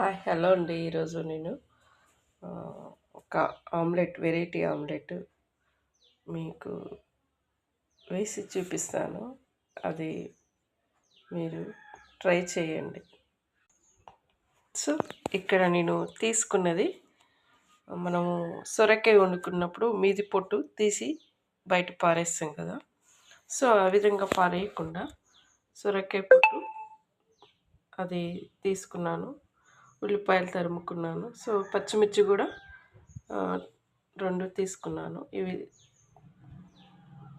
Hi hello అండి ఈరోజు నేను ఒక ఆమ్లెట్ వెరైటీ ఆమ్లెట్ మీకు వేసి చూపిస్తాను. అది మీరు ట్రై చేయండి. సో ఇక్కడ నేను తీసుకున్నది మనము సొరకాయ వండుకున్నప్పుడు మీది పొట్టు తీసి బయట పారేస్తాం కదా. సో ఆ విధంగా పారేయకుండా సొరకాయ పొట్టు అది తీసుకున్నాను. ఉల్లిపాయలు తరుముకున్నాను. సో పచ్చిమిర్చి కూడా రెండు తీసుకున్నాను. ఇవి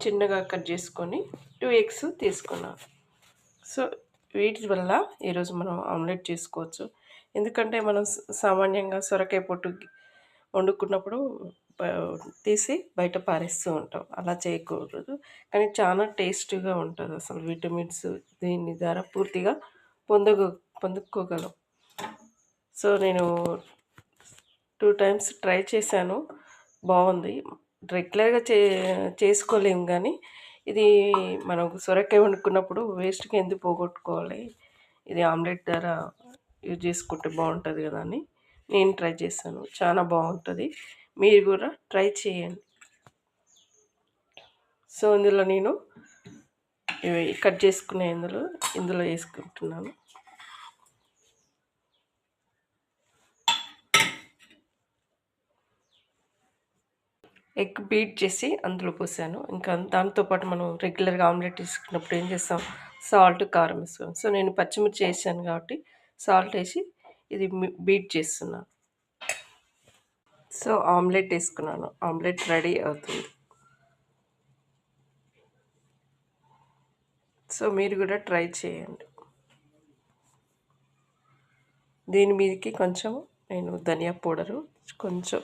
చిన్నగా కట్ చేసుకొని టూ ఎగ్స్ తీసుకున్నాను. సో వీటి వల్ల ఈరోజు మనం ఆమ్లెట్ చేసుకోవచ్చు. ఎందుకంటే మనం సామాన్యంగా సొరకాయ పొట్టు వండుకున్నప్పుడు తీసి బయట పారేస్తూ ఉంటాం. అలా చేయకూడదు. కానీ చాలా టేస్టీగా ఉంటుంది అసలు విటమిన్స్ దీని ద్వారా పూర్తిగా పొందగ పొందుకోగలం. సో నేను టూ టైమ్స్ ట్రై చేశాను. బాగుంది. రెగ్యులర్గా చే చేసుకోలేము కానీ ఇది మనం సొరకాయ వండుకున్నప్పుడు వేస్ట్గా ఎందుకు పోగొట్టుకోవాలి? ఇది ఆమ్లెట్ ద్వారా యూజ్ చేసుకుంటే బాగుంటుంది కదా అని నేను ట్రై చేశాను. చాలా బాగుంటుంది. మీరు కూడా ట్రై చేయండి. సో ఇందులో నేను ఇవి కట్ చేసుకునే ఇందులో ఇందులో వేసుకుంటున్నాను. ఎగ్ బీట్ చేసి అందులో పోసాను. ఇంకా దాంతోపాటు మనం రెగ్యులర్గా ఆమ్లెట్ తీసుకున్నప్పుడు ఏం చేస్తాం? సాల్ట్ కారం వేస్తాం సో నేను పచ్చిమిర్చి వేసాను కాబట్టి సాల్ట్ వేసి ఇది బీట్ చేస్తున్నాను సో ఆమ్లెట్ వేసుకున్నాను. ఆమ్లెట్ రెడీ అవుతుంది. సో మీరు కూడా ట్రై చేయండి. దీని మీదకి కొంచెం నేను ధనియా పౌడరు కొంచెం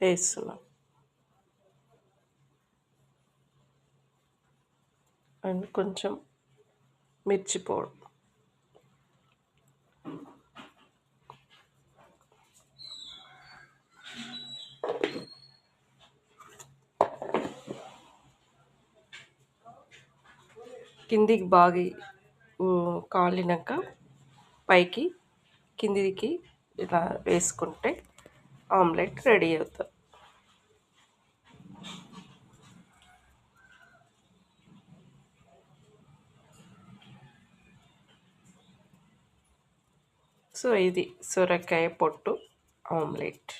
వేస్తున్నాం అండ్ కొంచెం మిర్చి పౌడర్. కిందికి బాగి కాలినాక పైకి కిందికి ఇలా వేసుకుంటే ఆమ్లెట్ రెడీ అవుతుంది సో ఇది సొరకాయ పొట్టు ఆమ్లెట్